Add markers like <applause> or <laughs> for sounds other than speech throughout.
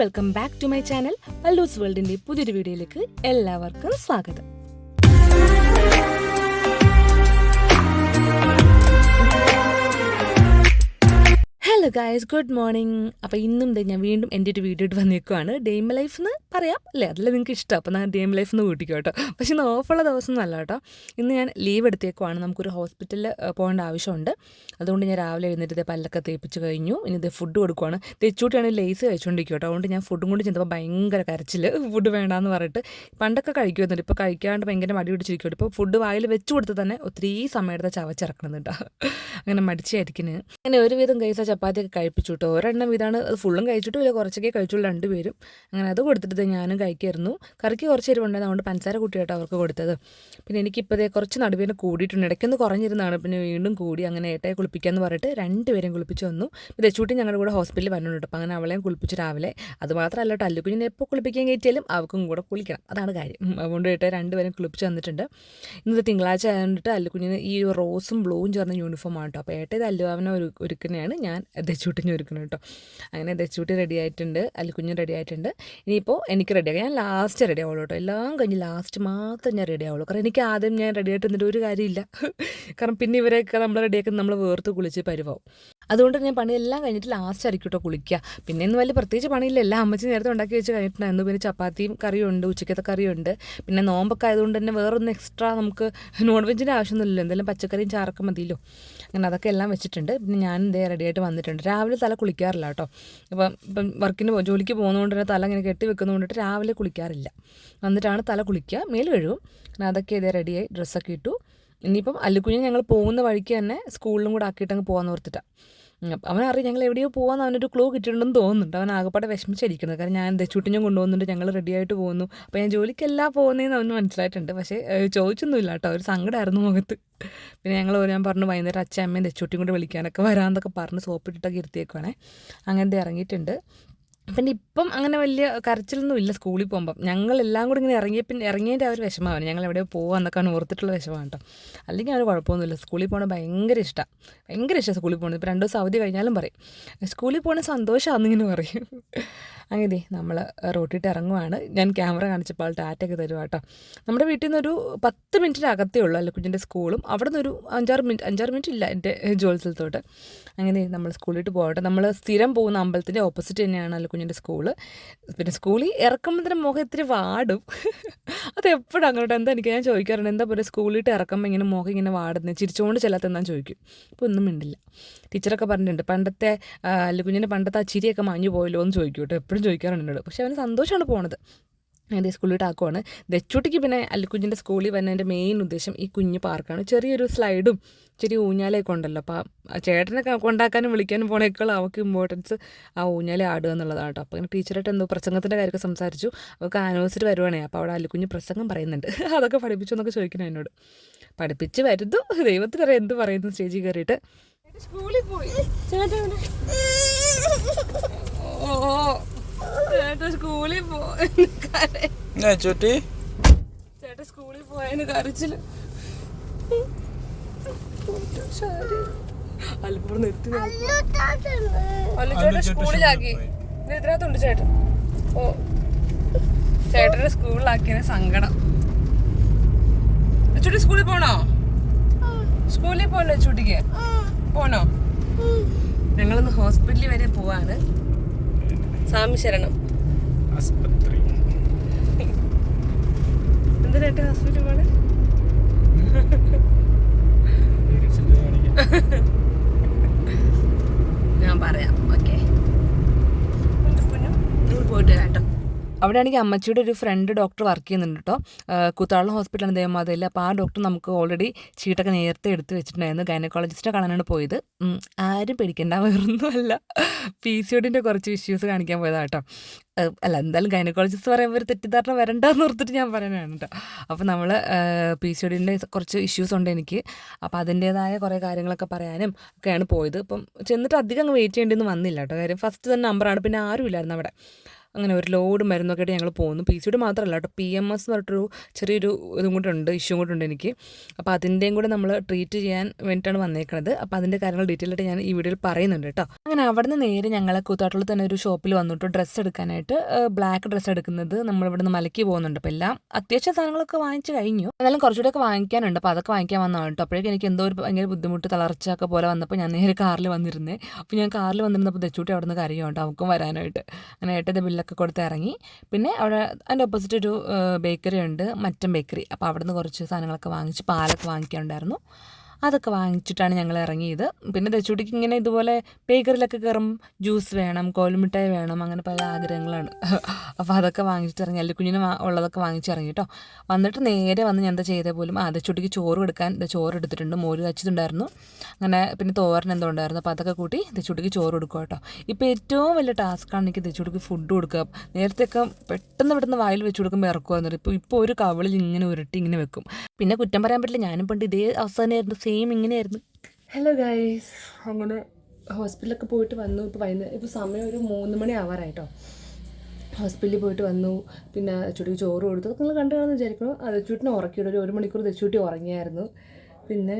Welcome back to my channel Palluz വേൾഡിന്റെ പുതിയൊരു വീഡിയോയിലേക്ക് എല്ലാവർക്കും സ്വാഗതം. ഹലോ ഗായസ് ഗുഡ് മോർണിംഗ് അപ്പോൾ ഇന്നും ഞാൻ വീണ്ടും എന്റെ ഒരു വീഡിയോ ഇട്ട് വന്നേക്കുവാണ് ഡെയിം ലൈഫ് എന്ന് പറയാം. അല്ലേ? അതല്ലേ നിങ്ങൾക്ക് ഇഷ്ടം. അപ്പോൾ ഞാൻ ഡെയിം ലൈഫ് എന്ന് കൂട്ടിക്കോ കേട്ടോ പക്ഷേ ഇന്ന് ഓഫുള്ള ദിവസം അല്ല കേട്ടോ ഇന്ന് ഞാൻ ലീവ് എടുത്തേക്കുവാണ്. നമുക്കൊരു ഹോസ്പിറ്റലിൽ പോകേണ്ട ആവശ്യമുണ്ട്. അതുകൊണ്ട് ഞാൻ രാവിലെ എഴുന്നേറ്റ് പല്ലൊക്കെ തേപ്പിച്ച് കഴിഞ്ഞു. ഇനി ഇത് ഫുഡ് കൊടുക്കുവാണ്. തെച്ചൂട്ടിയാണ് ലേസ് കഴിച്ചുകൊണ്ടിരിക്കും കേട്ടോ അതുകൊണ്ട് ഞാൻ ഫുഡും കൊണ്ട് ചെന്നപ്പോൾ ഭയങ്കര കരച്ചിൽ ഫുഡ് വേണ്ടാന്ന് പറഞ്ഞിട്ട്. പണ്ടൊക്കെ കഴിക്കുമായിരുന്നു ഇപ്പോൾ കഴിക്കാണ്ട് ഭയങ്കര മടി പിടിച്ചിരിക്കും ഇപ്പോൾ ഫുഡ് വായിൽ വെച്ച് കൊടുത്ത് തന്നെ ഒത്തിരി സമയത്ത് ചവച്ചിറക്കണം കേട്ടോ അങ്ങനെ മടിച്ചായിരിക്കുന്നത് അങ്ങനെ ഒരുവിധം കൈസ ചപ്പാത്തിയൊക്കെ കഴിപ്പിച്ചു കേട്ടോ. ഒരെണ്ണം ഇതാണ്. അത് ഫുള്ളും കഴിച്ചിട്ടും ഇല്ല കുറച്ചൊക്കെ കഴിച്ചുള്ളൂ രണ്ടുപേരും അങ്ങനെ അത് കൊടുത്തിട്ട് ഞാനും കഴിക്കായിരുന്നു. കറിക്ക് കുറച്ച് എരിവുണ്ടായിരുന്നു അതുകൊണ്ട് പഞ്ചാര കൂട്ടിയാട്ടോ അവർക്ക് കൊടുത്തത്. പിന്നെ എനിക്കിപ്പോൾ കുറച്ച് നടുവേന കൂടിയിട്ടുണ്ട്. ഇടയ്ക്കൊന്ന് കുറഞ്ഞിരുന്നതാണ്. പിന്നെ വീണ്ടും കൂടി അങ്ങനെ ഏട്ടയെ കുളിപ്പിക്കാമെന്ന് പറഞ്ഞിട്ട് രണ്ടുപേരും കുളിപ്പിച്ച് വന്നു. പിന്നെ ചൂട്ടി ഞങ്ങളുടെ കൂടെ ഹോസ്പിറ്റലിൽ വന്നിട്ടുണ്ട് അപ്പോൾ അങ്ങനെ അവളെയും കുളിപ്പിച്ച് രാവിലെ. അത് മാത്രമല്ല കേട്ടോ. അല്ലുക്കുഞ്ഞിനെ എപ്പോൾ കുളിപ്പിക്കാൻ കയറ്റിയാലും അവർക്കും കൂടെ കുളിക്കണം. അതാണ് കാര്യം. അതുകൊണ്ട് ഏട്ടയെ രണ്ടുപേരും കുളിപ്പിച്ച് വന്നിട്ടുണ്ട്. ഇന്നത്തെ തിങ്കളാഴ്ച ആയതുകൊണ്ടിട്ട് അല്ലുക്കുഞ്ഞിന് ഈ റോസും ബ്ലൂവും ചേർന്ന യൂണിഫോമാണ് കേട്ടോ. അപ്പോൾ ഏട്ടേത് അല്ലുവാവിനെ ഒരു ഒരുക്കുന്നതാണ്. ഞാൻ ദച്ചൂട്ടിന് ഒരുക്കണം കേട്ടോ. അങ്ങനെ ദച്ചൂട്ടി റെഡി ആയിട്ടുണ്ട്. അല്ലുക്കുഞ്ഞ് റെഡി ആയിട്ടുണ്ട്. ഇനിയിപ്പോൾ എനിക്ക് റെഡി ആക്കാം. ഞാൻ ലാസ്റ്റ് റെഡി ആവുള്ളൂ കേട്ടോ. എല്ലാം കഴിഞ്ഞ് ലാസ്റ്റ് മാത്രം ഞാൻ റെഡി ആവുള്ളൂ. കാരണം എനിക്ക് ആദ്യം ഞാൻ റെഡി ആയിട്ട് ഒരു കാര്യമില്ല. കാരണം പിന്നെ ഇവരെയൊക്കെ നമ്മൾ റെഡിയാക്കുന്നത് നമ്മൾ വേർത്ത് കുളിച്ച് പരിവാവും. അതുകൊണ്ട് ഞാൻ പണിയെല്ലാം കഴിഞ്ഞിട്ട് ലാസ്റ്റ് ആയിരിക്കും കേട്ടോ കുളിക്കുക. പിന്നെ ഇന്ന് വലിയ പ്രത്യേകിച്ച് പണിയില്ല. എല്ലാം അമ്മച്ചി നേരത്തെ ഉണ്ടാക്കി വെച്ച് കഴിഞ്ഞിട്ടുണ്ടായിരുന്നു പിന്നെ ചപ്പാത്തിയും കറിയുണ്ട് ഉച്ചക്കത്തെ കറിയുണ്ട് പിന്നെ നോമ്പൊക്കെ ആയതുകൊണ്ട് തന്നെ വേറൊന്നും എക്സ്ട്രാ നമുക്ക് നോൺ വെജിന്റെ ആവശ്യമൊന്നുമില്ലല്ലോ. എന്തെങ്കിലും പച്ചക്കറിയും ചാറൊക്കെ മതിയല്ലോ. അങ്ങനെ അതൊക്കെ എല്ലാം വെച്ചിട്ടുണ്ട്. പിന്നെ ഞാൻ ഇതേ റെഡിയായിട്ട് വന്നിട്ടുണ്ട്. രാവിലെ തല കുളിക്കാറില്ല കേട്ടോ. ഇപ്പം ഇപ്പം വർക്കിന് ജോലിക്ക് പോകുന്നതുകൊണ്ട് തന്നെ തല ഇങ്ങനെ കെട്ടി വെക്കുന്നതുകൊണ്ടിട്ട് രാവിലെ കുളിക്കാറില്ല. വന്നിട്ടാണ് തല കുളിക്കുക. മേൽ കഴുകും. പിന്നെ അതൊക്കെ ഇതേ റെഡിയായി ഡ്രസ്സൊക്കെ ഇട്ടു. ഇനിയിപ്പം അല്ലുക്കുഞ്ഞ് ഞങ്ങൾ പോകുന്ന വഴിക്ക് തന്നെ സ്കൂളിലും കൂടെ ആക്കിയിട്ട് അങ്ങ് പോകാൻ ഓർത്തിട്ടാണ് അവനറിയാം ഞങ്ങൾ എവിടെയോ പോകാൻ അവനൊരു ക്ലൂ കിട്ടിയിട്ടുണ്ടെന്ന് തോന്നുന്നുണ്ട്. അവൻ ആകപ്പാടെ വിഷമിച്ചിരിക്കുന്നത് കാരണം ഞാൻ ചുട്ടിഞ്ഞും കൊണ്ടുപോകുന്നുണ്ട് ഞങ്ങൾ റെഡി ആയിട്ട് പോകുന്നു. അപ്പോൾ ഞാൻ ജോലിക്കെല്ലാം പോകുന്നതെന്ന് അവന് മനസ്സിലായിട്ടുണ്ട്. പക്ഷേ ചോദിച്ചൊന്നുമില്ല കേട്ടോ. ഒരു സങ്കടമായിരുന്നു മുഖത്ത്. പിന്നെ ഞങ്ങൾ ഞാൻ പറഞ്ഞു വൈകുന്നേരം അച്ഛൻ അമ്മയും ദച്ചൂട്ടിയും കൊണ്ട് വിളിക്കാനൊക്കെ വരാമെന്നൊക്കെ പറഞ്ഞ് സോപ്പിട്ടിട്ടൊക്കെ ഇരുത്തിയേക്കുവാണേ. അങ്ങനത്തെ ഇറങ്ങിയിട്ടുണ്ട്. പിന്നെ ഇപ്പം അങ്ങനെ വലിയ കരച്ചിലൊന്നും ഇല്ല സ്കൂളിൽ പോകുമ്പം. ഞങ്ങളെല്ലാം കൂടി ഇങ്ങനെ ഇറങ്ങിയ പിന്നെ ഇറങ്ങിയതിന്റെ അവർ ഒരു വിഷമമാണ്. ഞങ്ങൾ എവിടെ പോകാമെന്നൊക്കെയാണ് ഓർത്തിട്ടുള്ള വിഷമാണ് കേട്ടോ. അല്ലെങ്കിൽ അവന് കുഴപ്പമൊന്നുമില്ല. സ്കൂളിൽ പോകണത് ഭയങ്കര ഇഷ്ടമാണ് ഭയങ്കര ഇഷ്ടമാണ് സ്കൂളിൽ പോകുന്നത് ഇപ്പോൾ രണ്ട് ദിവസം അവധി കഴിഞ്ഞാലും പറയും. സ്കൂളിൽ പോകണ സന്തോഷമാണെന്നിങ്ങനെ പറയും. അങ്ങനെ നമ്മൾ റോട്ടിട്ട് ഇറങ്ങുവാണ്. ഞാൻ ക്യാമറ കാണിച്ചപ്പോൾ ടാറ്റൊക്കെ തരുവാ കേട്ടോ. നമ്മുടെ വീട്ടിൽ നിന്നൊരു പത്ത് മിനിറ്റിന് അകത്തേ ഉള്ളൂ. അല്ല കുഞ്ഞിന്റെ സ്കൂളും. അവിടെ നിന്നൊരു അഞ്ചാറ് മിനിറ്റ് അഞ്ചാറ് മിനിറ്റ് ഇല്ല എന്റെ ജോലി സ്ഥലത്തോട്ട് അങ്ങനെ നമ്മൾ സ്കൂളിലോട്ട് പോകട്ടെ നമ്മൾ സ്ഥിരം പോകുന്ന അമ്പലത്തിന്റെ ഓപ്പോസിറ്റ് തന്നെയാണ് അല്ല കുഞ്ഞിന്റെ സ്കൂൾ. പിന്നെ സ്കൂളിൽ ഇറക്കുമ്പോഴത്തേനും മുഖം ഇത്തിരി വാടും. അത് എപ്പോഴും അങ്ങോട്ട് എന്താ എനിക്ക് ഞാൻ ചോദിക്കാറുണ്ട് എന്താ പറയുക സ്കൂളിലിട്ട് ഇറക്കുമ്പോൾ ഇങ്ങനെ മുഖം ഇങ്ങനെ വാടുന്നത് ചിരിച്ചുകൊണ്ട് ചെല്ലാത്തെന്നാൻ ചോദിക്കും. അപ്പോൾ ഒന്നും മിണ്ടില്ല. ടീച്ചറൊക്കെ പറഞ്ഞിട്ടുണ്ട് പണ്ടത്തെ അല്ല കുഞ്ഞിന്റെ പണ്ടത്തെ ആ ചിരിയൊക്കെ മാഞ്ഞു പോയല്ലോ എന്ന് ചോദിക്കും കേട്ടോ. എപ്പോഴും ചോദിക്കാറുണ്ട് പക്ഷേ അവന് സന്തോഷമാണ് പോണത്. എന്റെ സ്കൂളിലോട്ട് ആക്കുവാണ് ദച്ചൂട്ടിക്ക് പിന്നെ അല്ലിക്കുഞ്ഞിന്റെ സ്കൂളിൽ വരുന്നതിന്റെ മെയിൻ ഉദ്ദേശം ഈ കുഞ്ഞ് പാർക്കാണ്. ചെറിയൊരു സ്ലൈഡും ചെറിയ ഊഞ്ഞാലയൊക്കെ ഉണ്ടല്ലോ. അപ്പോൾ ആ ചേട്ടനെ കൊണ്ടാക്കാനും വിളിക്കാനും പോണേക്കാൾ അവൾക്ക് ഇമ്പോർട്ടൻസ് ആ ഊഞ്ഞാല ആടുക എന്നുള്ളതാണ് കേട്ടോ അപ്പോൾ അങ്ങനെ ടീച്ചറായിട്ട് എന്തോ പ്രസംഗത്തിന്റെ കാര്യമൊക്കെ സംസാരിച്ചു. അവൾക്ക് ആനിവേഴ്സറി വരുവാണേ. അപ്പോൾ അവിടെ അല്ലിക്കുഞ്ഞ് പ്രസംഗം പറയുന്നുണ്ട്. അതൊക്കെ പഠിപ്പിച്ചു എന്നൊക്കെ ചോദിക്കണം എന്നോട്. പഠിപ്പിച്ച് വരുന്നു. ദൈവത്തിനറിയാം എന്ത് പറയുന്നു സ്റ്റേജിൽ കയറിയിട്ട്. സ്കൂളിൽ പോയി ഓ. ചേട്ടൻ സ്കൂളിൽ പോയി ചുട്ടി? ചേട്ടൻ സ്കൂളിൽ പോയതിന് കരച്ചിൽ. അല്പം നിർത്തി അല്ല ചേട്ടൻ സ്കൂളിലാക്കി. ഇത് ഇതിനകത്തുണ്ട് ചേട്ടൻ. ഓ. ചേട്ടനെ സ്കൂളിലാക്കിയതിന് സങ്കടം. ചുട്ടി സ്കൂളിൽ പോണോ? സ്കൂളിൽ പോണോ ചുട്ടിക്ക്? പോണോ? ഞങ്ങളൊന്ന് ഹോസ്പിറ്റലിൽ വരെ പോവാണ്. സ്വാമി ശരണം ആസ്പത്രി എന്തിനായിട്ട് ഹോസ്പിറ്റലിൽ പോണേ ഞാൻ പറയാം ഓക്കെ പോയിട്ട് വരാം കേട്ടോ അവിടെ ആണെങ്കിൽ അമ്മച്ചിയുടെ ഒരു ഫ്രണ്ട് ഡോക്ടർ വർക്ക് ചെയ്യുന്നുണ്ട് കേട്ടോ കുത്താളം ഹോസ്പിറ്റലാണ് ദേവമാതയിൽ അപ്പോൾ ആ ഡോക്ടർ നമുക്ക് ഓൾറെഡി ചീട്ടൊക്കെ നേരത്തെ എടുത്ത് വെച്ചിട്ടുണ്ടായിരുന്നു. ഗൈനക്കോളജിസ്റ്റെ കാണാനാണ് പോയത്. ആരും പേടിക്കേണ്ട. വേറൊന്നുമല്ല. പി സി ഒഡിന്റെ കുറച്ച് ഇഷ്യൂസ് കാണിക്കാൻ പോയതാണ് കേട്ടോ അല്ല എന്തായാലും ഗൈനക്കോളജിസ്റ്റ് പറയുമ്പോൾ ഒരു തെറ്റിദ്ധാരണ വരണ്ടെന്ന് ഓർത്തിട്ട് ഞാൻ പറയാനാണ് കേട്ടോ അപ്പോൾ നമ്മൾ പി സി ഒഡിന്റെ കുറച്ച് ഇഷ്യൂസ് ഉണ്ട് എനിക്ക്. അപ്പോൾ അതിന്റേതായ കുറേ കാര്യങ്ങളൊക്കെ പറയാനും ഒക്കെയാണ് പോയത്. അപ്പം ചെന്നിട്ട് അധികം അങ്ങ് വെയിറ്റ് ചെയ്യേണ്ടിയൊന്നും വന്നില്ല കേട്ടോ കാര്യം ഫസ്റ്റ് തന്നെ നമ്പറാണ് പിന്നെ ആരും ഇല്ലായിരുന്നു അവിടെ. അങ്ങനെ ഒരു ലോഡ് മരുന്നൊക്കെ ആയിട്ട് ഞങ്ങൾ പോകുന്നു പി സി ഡി മാത്രമല്ല കേട്ടോ പി എം എസ് എന്ന് പറഞ്ഞിട്ടൊരു ചെറിയൊരു ഇതും കൂടെ ഉണ്ട് ഇഷ്യൂ കൂടെ ഉണ്ട് എനിക്ക്. അപ്പോൾ അതിന്റെയും കൂടെ നമ്മൾ ട്രീറ്റ് ചെയ്യാൻ വേണ്ടിയിട്ടാണ് വന്നേക്കുന്നത് അപ്പോൾ അതിന്റെ കാര്യങ്ങൾ ഡീറ്റെയിൽ ആയിട്ട് ഞാൻ ഈ വീഡിയോയിൽ പറയുന്നുണ്ട് കേട്ടോ അങ്ങനെ അവിടെ നിന്ന് നേരെ ഞങ്ങൾ കൂത്താട്ടുള്ള തന്നെ ഒരു ഷോപ്പിൽ വന്നിട്ട് ഡ്രസ്സ് എടുക്കാനായിട്ട് ബ്ലാക്ക് ഡ്രസ്സ് എടുക്കുന്നത് നമ്മൾ ഇവിടെ നിന്ന് മലക്കി പോകുന്നുണ്ട്. അപ്പോൾ എല്ലാം അത്യാവശ്യം സാധനങ്ങളൊക്കെ വാങ്ങിച്ച് കഴിഞ്ഞു. എന്നാലും കുറച്ചുകൂടെയൊക്കെ വാങ്ങിക്കാനുണ്ട്. അപ്പോൾ അതൊക്കെ വാങ്ങിക്കാൻ വന്നതാണ് കേട്ടോ അപ്പോഴേക്കും എനിക്ക് എന്തോ ഒരു ഭയങ്കര ബുദ്ധിമുട്ട് തളർച്ച ഒക്കെ പോലെ വന്നപ്പോൾ ഞാൻ നേരെ കാറിൽ വന്നിരുന്നേ. അപ്പോൾ ഞാൻ കാറിൽ വന്നിരുന്നപ്പോൾ ദച്ചൂട്ടി അവിടെ നിന്ന് കരയുണ്ട് അവൾക്കും വരാനായിട്ട്. അങ്ങനെ ഏട്ടന്റെ ബില്ലൊക്കെ കൊടുത്ത് ഇറങ്ങി. പിന്നെ അവിടെ അതിന്റെ ഓപ്പോസിറ്റ് ഒരു ബേക്കറി ഉണ്ട്. മറ്റം ബേക്കറി അപ്പോൾ അവിടെ നിന്ന് കുറച്ച് സാധനങ്ങളൊക്കെ വാങ്ങിച്ച് പാലൊക്കെ വാങ്ങിക്കാനുണ്ടായിരുന്നു. അതൊക്കെ വാങ്ങിച്ചിട്ടാണ് ഞങ്ങൾ ഇറങ്ങിയത്. പിന്നെ ദച്ചൂട്ടിക്ക് ഇങ്ങനെ ഇതുപോലെ ബേക്കറിലൊക്കെ കയറും ജ്യൂസ് വേണം കോലുമിഠായി വേണം അങ്ങനെ പല ആഗ്രഹങ്ങളാണ്. അപ്പോൾ അതൊക്കെ വാങ്ങിച്ചിട്ട് ഇറങ്ങി. അല്ലെങ്കിൽ കുഞ്ഞിന് ഉള്ളതൊക്കെ വാങ്ങിച്ചിറങ്ങി കേട്ടോ വന്നിട്ട് നേരെ വന്ന് ഞാൻ എന്താ ചെയ്തേ പോലും ആ ദച്ചൂട്ടിക്ക് ചോറ് കൊടുക്കാൻ ചോറ് എടുത്തിട്ടുണ്ട്. മോര് കച്ചിട്ടുണ്ടായിരുന്നു. അങ്ങനെ പിന്നെ തോരൻ എന്തോ ഉണ്ടായിരുന്നു. അപ്പോൾ അതൊക്കെ കൂട്ടി ദച്ചൂട്ടിക്ക് ചോറ് കൊടുക്കുക കേട്ടോ ഇപ്പോൾ ഏറ്റവും വലിയ ടാസ്ക്കാണ് എനിക്ക് ദച്ചൂട്ടിക്ക് ഫുഡ് കൊടുക്കുക. നേരത്തെയൊക്കെ പെട്ടെന്ന് പെട്ടെന്ന് വായിൽ വെച്ച് കൊടുക്കുമ്പോൾ ഇറക്കുമായിരുന്നു ഇപ്പോൾ ഇപ്പോൾ ഒരു കവളിൽ ഇങ്ങനെ ഉരുട്ടി ഇങ്ങനെ വെക്കും. പിന്നെ കുറ്റം പറയാൻ പറ്റില്ല. ഞാനും പണ്ട് ഇതേ അവസ്ഥ തന്നെയായിരുന്നു. സെയിം ഇങ്ങനെയായിരുന്നു. ഹലോ ഗൈസ് അങ്ങനെ ഹോസ്പിറ്റലൊക്കെ പോയിട്ട് വന്നു. ഇപ്പോൾ വൈകുന്നേരം ഇപ്പോൾ സമയം ഒരു മൂന്ന് മണി ആവാറായിട്ടോ ഹോസ്പിറ്റലിൽ പോയിട്ട് വന്നു. പിന്നെ ചുട്ടിക്ക് ചോറ് കൊടുത്തു. നിങ്ങൾ കണ്ടു കാണുമെന്ന് വിചാരിക്കുന്നു. അത് ചുട്ടിനെ ഉറക്കിയിട്ട് ഒരു ഒരു മണിക്കൂർ ചുട്ടി ഉറങ്ങിയായിരുന്നു. പിന്നെ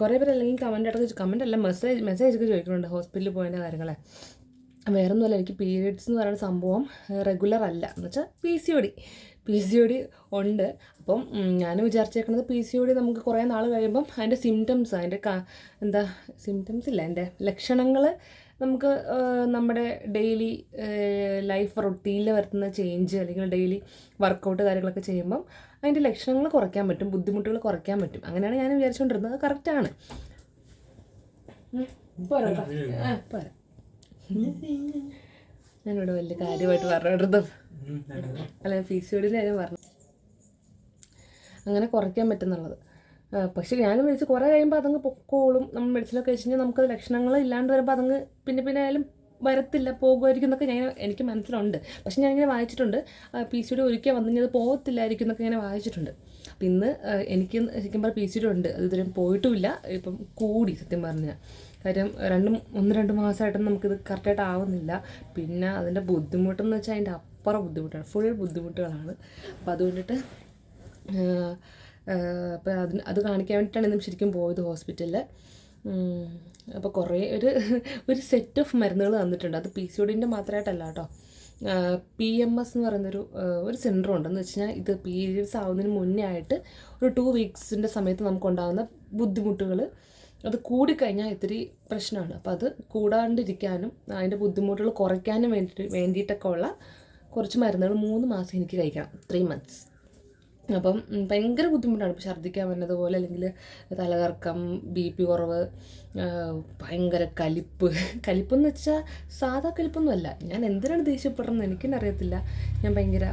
കുറേ പേര് അല്ലെങ്കിൽ കമന്റ് ഇടയ്ക്ക് കമന്റ് അല്ല മെസ്സേജ് മെസ്സേജ് ഒക്കെ ചോദിക്കുന്നുണ്ട് ഹോസ്പിറ്റലിൽ പോയതിന്റെ കാര്യങ്ങളെ. വേറെ ഒന്നുമല്ല എനിക്ക് പീരിയഡ്സ് എന്ന് പറയുന്ന സംഭവം റെഗുലർ അല്ല. എന്ന് വെച്ചാൽ P C O D P C O D ഉണ്ട്. അപ്പം ഞാൻ വിചാരിച്ചേക്കുന്നത് പി സി ഒ ഡി നമുക്ക് കുറേ നാൾ കഴിയുമ്പം അതിന്റെ സിംറ്റംസ് അതിന്റെ എന്താ സിംറ്റംസ് ഇല്ല അതിന്റെ ലക്ഷണങ്ങൾ നമുക്ക് നമ്മുടെ ഡെയിലി ലൈഫ് റൊട്ടീനിൽ വരുത്തുന്ന ചേഞ്ച് അല്ലെങ്കിൽ ഡെയിലി വർക്കൗട്ട് കാര്യങ്ങളൊക്കെ ചെയ്യുമ്പം അതിന്റെ ലക്ഷണങ്ങൾ കുറയ്ക്കാൻ പറ്റും ബുദ്ധിമുട്ടുകൾ കുറയ്ക്കാൻ പറ്റും. അങ്ങനെയാണ് ഞാൻ വിചാരിച്ചുകൊണ്ടിരുന്നത് അത് കറക്റ്റാണ് ഞാനിവിടെ വലിയ കാര്യമായിട്ട് പറഞ്ഞിരുന്നു അല്ല പി സി ഒടിന്റെ പറഞ്ഞു. അങ്ങനെ കുറയ്ക്കാൻ പറ്റുന്നുള്ളത്. പക്ഷേ ഞാനും മേടിച്ച് കുറേ കഴിയുമ്പോൾ അതങ്ങ് പൊക്കോളും. നമ്മൾ മെഡിസിനൊക്കെ വെച്ച് കഴിഞ്ഞാൽ നമുക്കത് ലക്ഷണങ്ങൾ ഇല്ലാണ്ട് വരുമ്പോൾ അതങ്ങ് പിന്നെ പിന്നെ ആയാലും വരത്തില്ല പോകുമായിരിക്കും എന്നൊക്കെ ഞാൻ എനിക്ക് മനസ്സിലുണ്ട്. പക്ഷെ ഞാൻ ഇങ്ങനെ വായിച്ചിട്ടുണ്ട്. പി സി ഡി ഒരിക്കൽ വന്നു കഴിഞ്ഞാൽ പോകത്തില്ലായിരിക്കും എന്നൊക്കെ ഇങ്ങനെ വായിച്ചിട്ടുണ്ട്. അപ്പം ഇന്ന് എനിക്ക് ശരിക്കും പറഞ്ഞാൽ പി സി ഡി ഉണ്ട്. അത് ഇതുവരെയും പോയിട്ടുമില്ല. ഇപ്പം കൂടി സത്യം പറഞ്ഞാൽ കാര്യം രണ്ടും ഒന്ന് രണ്ട് മാസമായിട്ടും നമുക്കിത് കറക്റ്റായിട്ട് ആവുന്നില്ല. പിന്നെ അതിന്റെ ബുദ്ധിമുട്ടെന്ന് വെച്ചാൽ അതിന്റെ അപ്പുറം ബുദ്ധിമുട്ടാണ്. ഫുൾ ബുദ്ധിമുട്ടുകളാണ്. അപ്പോൾ അതുകൊണ്ടിട്ട് അപ്പോൾ അതിന് അത് കാണിക്കാൻ വേണ്ടിയിട്ടാണ് ഇന്നും ശരിക്കും പോയത് ഹോസ്പിറ്റലിൽ അപ്പോൾ കുറേ ഒരു ഒരു സെറ്റ് ഓഫ് മരുന്നുകൾ തന്നിട്ടുണ്ട്. അത് പി സി ഒഡിന്റെ മാത്രമായിട്ടല്ല കേട്ടോ. പി എം എസ് എന്ന് പറയുന്നൊരു ഒരു സെന്റർ ഉണ്ടെന്ന് വെച്ച് കഴിഞ്ഞാൽ ഇത് പീരീഡ്സ് ആവുന്നതിന് മുന്നേ ആയിട്ട് ഒരു ടു വീക്സിന്റെ സമയത്ത് നമുക്കുണ്ടാകുന്ന ബുദ്ധിമുട്ടുകൾ അത് കൂടിക്കഴിഞ്ഞാൽ ഇത്തിരി പ്രശ്നമാണ്. അപ്പോൾ അത് കൂടാണ്ടിരിക്കാനും അതിന്റെ ബുദ്ധിമുട്ടുകൾ കുറയ്ക്കാനും വേണ്ടിയിട്ട് വേണ്ടിയിട്ടൊക്കെ ഉള്ള കുറച്ച് മരുന്നുകൾ മൂന്ന് മാസം എനിക്ക് കഴിക്കണം. ത്രീ മന്ത്സ് അപ്പം ഭയങ്കര ബുദ്ധിമുട്ടാണ്. ഇപ്പോൾ ഛർദ്ദിക്കാൻ വരുന്നതുപോലെ അല്ലെങ്കിൽ തലകറക്കം ബി പി കുറവ് ഭയങ്കര കലിപ്പ്. <laughs> കലിപ്പെന്ന് വെച്ചാൽ സാധാ കലിപ്പൊന്നുമല്ല. ഞാൻ എന്തിനാണ് ദേഷ്യപ്പെടുന്നത് അറിയത്തില്ല ഞാൻ ഭയങ്കര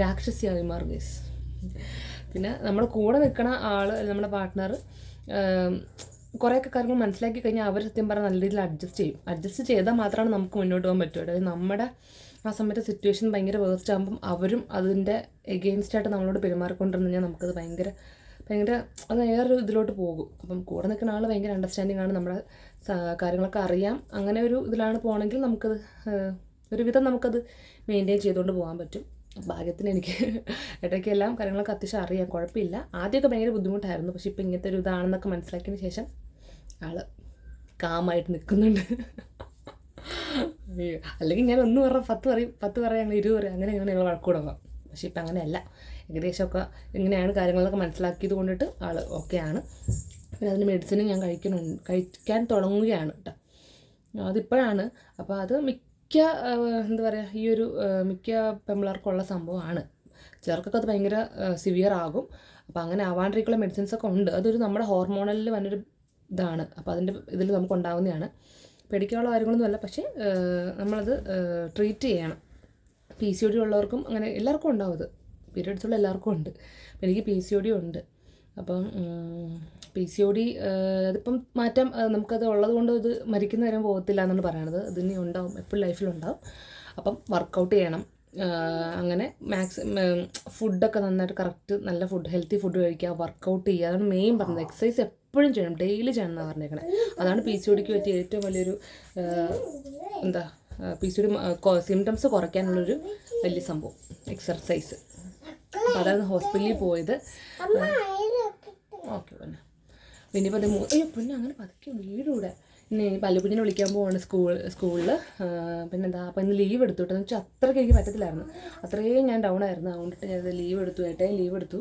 രാക്ഷസിയായി മാറും ഗേസ് പിന്നെ നമ്മുടെ കൂടെ നിൽക്കണ ആൾ നമ്മുടെ പാർട്ട്ണർ കുറേയൊക്കെ കാര്യങ്ങൾ മനസ്സിലാക്കി കഴിഞ്ഞാൽ അവർ സത്യം പറഞ്ഞാൽ നല്ല രീതിയിൽ അഡ്ജസ്റ്റ് ചെയ്യും. അഡ്ജസ്റ്റ് ചെയ്താൽ മാത്രമാണ് നമുക്ക് മുന്നോട്ട് പോകാൻ പറ്റുള്ളൂ നമ്മുടെ ആ സമയത്ത് സിറ്റുവേഷൻ ഭയങ്കര വേസ്റ്റ് ആകുമ്പം അവരും അതിന്റെ എഗെയിൻസ്റ്റ് ആയിട്ട് നമ്മളോട് പെരുമാറിക്കൊണ്ടിരുന്നു കഴിഞ്ഞാൽ നമുക്കത് ഭയങ്കര ഭയങ്കര അത് വേറൊരു ഇതിലോട്ട് പോകും. അപ്പം കൂടെ നിൽക്കുന്ന ആൾ ഭയങ്കര അണ്ടർസ്റ്റാൻഡിങ് ആണ്. നമ്മുടെ കാര്യങ്ങളൊക്കെ അറിയാം. അങ്ങനെ ഒരു ഇതിലാണ് പോകണമെങ്കിൽ നമുക്കത് ഒരുവിധം നമുക്കത് മെയിന്റെയിൻ ചെയ്തുകൊണ്ട് പോകാൻ പറ്റും. ഭാഗ്യത്തിന് എനിക്ക് ഇടയ്ക്കെല്ലാം കാര്യങ്ങളൊക്കെ അത്യാവശ്യം അറിയാം. കുഴപ്പമില്ല. ആദ്യമൊക്കെ ഭയങ്കര ബുദ്ധിമുട്ടായിരുന്നു. പക്ഷെ ഇപ്പം ഇങ്ങനത്തെ ഒരു ഇതാണെന്നൊക്കെ മനസ്സിലാക്കിയതിന് ശേഷം ആൾ കാമായിട്ട് നിൽക്കുന്നുണ്ട്. അല്ലെങ്കിൽ ഞാൻ ഒന്ന് പറഞ്ഞ പത്ത് പറയും പത്ത് പറയാം ഞങ്ങൾ ഇരുപത് പറയും അങ്ങനെ നിങ്ങൾ ഞങ്ങൾ തുടങ്ങാം പക്ഷേ ഇപ്പം അങ്ങനെയല്ല. ഏകദേശമൊക്കെ ഇങ്ങനെയാണ് കാര്യങ്ങളൊക്കെ മനസ്സിലാക്കിയത് കൊണ്ടിട്ട് ആൾ ഓക്കെയാണ് പിന്നെ അതിന് മെഡിസിനും ഞാൻ കഴിക്കുന്നുണ്ട് കഴിക്കാൻ തുടങ്ങുകയാണ് കേട്ടോ അതിപ്പോഴാണ് അപ്പോൾ അത് മിക്ക എന്താ പറയുക ഈ ഒരു മിക്ക പെമ്പിളർക്കുള്ള സംഭവമാണ്. ചിലർക്കൊക്കെ അത് ഭയങ്കര സിവിയർ ആകും. അപ്പോൾ അങ്ങനെ ആവാണ്ടിരിക്കുള്ള മെഡിസിൻസൊക്കെ ഉണ്ട്. അതൊരു നമ്മുടെ ഹോർമോണലിൽ വന്നൊരു ഇതാണ്. അപ്പോൾ അതിന്റെ ഇതിൽ നമുക്ക് ഉണ്ടാവുന്നതാണ്. പേടിക്കാനുള്ള കാര്യങ്ങളൊന്നുമല്ല പക്ഷേ നമ്മളത് ട്രീറ്റ് ചെയ്യണം. പി സി ഒ ഡി ഉള്ളവർക്കും അങ്ങനെ എല്ലാവർക്കും ഉണ്ടാവും അത്. പീരിയഡ്സ് ഉള്ള എല്ലാവർക്കും ഉണ്ട്. എനിക്ക് പി സി ഒ ഡി ഉണ്ട്. അപ്പം പി സി ഒ ഡി അതിപ്പം മാറ്റാം നമുക്കത് ഉള്ളത് കൊണ്ട് ഇത് മരിക്കുന്ന വരെ പോകത്തില്ല എന്നാണ് പറയണത്. ഇതിനി ഉണ്ടാവും. എപ്പോഴും ലൈഫിലുണ്ടാവും അപ്പം വർക്കൗട്ട് ചെയ്യണം. അങ്ങനെ മാക്സിമം ഫുഡൊക്കെ നന്നായിട്ട് കറക്റ്റ് നല്ല ഫുഡ് ഹെൽത്തി ഫുഡ് കഴിക്കുക വർക്കൗട്ട് ചെയ്യുക. അതാണ് മെയിൻ പറഞ്ഞത്. എക്സസൈസ് എപ്പോഴും ചെയ്യണം. ഡെയിലി ചെയ്യണം എന്നാണ് പറഞ്ഞേക്കണേ. അതാണ് പി സി ഒടിക്ക് പറ്റിയ ഏറ്റവും വലിയൊരു എന്താ P C O D symptoms കുറയ്ക്കാനുള്ളൊരു വലിയ സംഭവം. എക്സർസൈസ് അതാണ് ഹോസ്പിറ്റലിൽ പോയത്. ഓക്കെ പിന്നെ. പിന്നെ ഇപ്പോൾ മൂ അയ്യോ പിന്നെ അങ്ങനെ പതുക്കെ വീടൂടെ. പല്ലുകുഞ്ഞിനെ വിളിക്കാൻ പോവാണ് സ്കൂൾ സ്കൂളിൽ പിന്നെ പിന്നെന്താ അപ്പോൾ ഇന്ന് ലീവ് എടുത്തു കേട്ടോ എന്ന് വെച്ചാൽ അത്രയ്ക്ക് എനിക്ക് പറ്റത്തില്ലായിരുന്നു. അത്രയും ഞാൻ ഡൗൺ ആയിരുന്നു. അതുകൊണ്ടിട്ട് ഞാൻ ലീവ് എടുത്തു ഏട്ടേ ലീവ് എടുത്തു.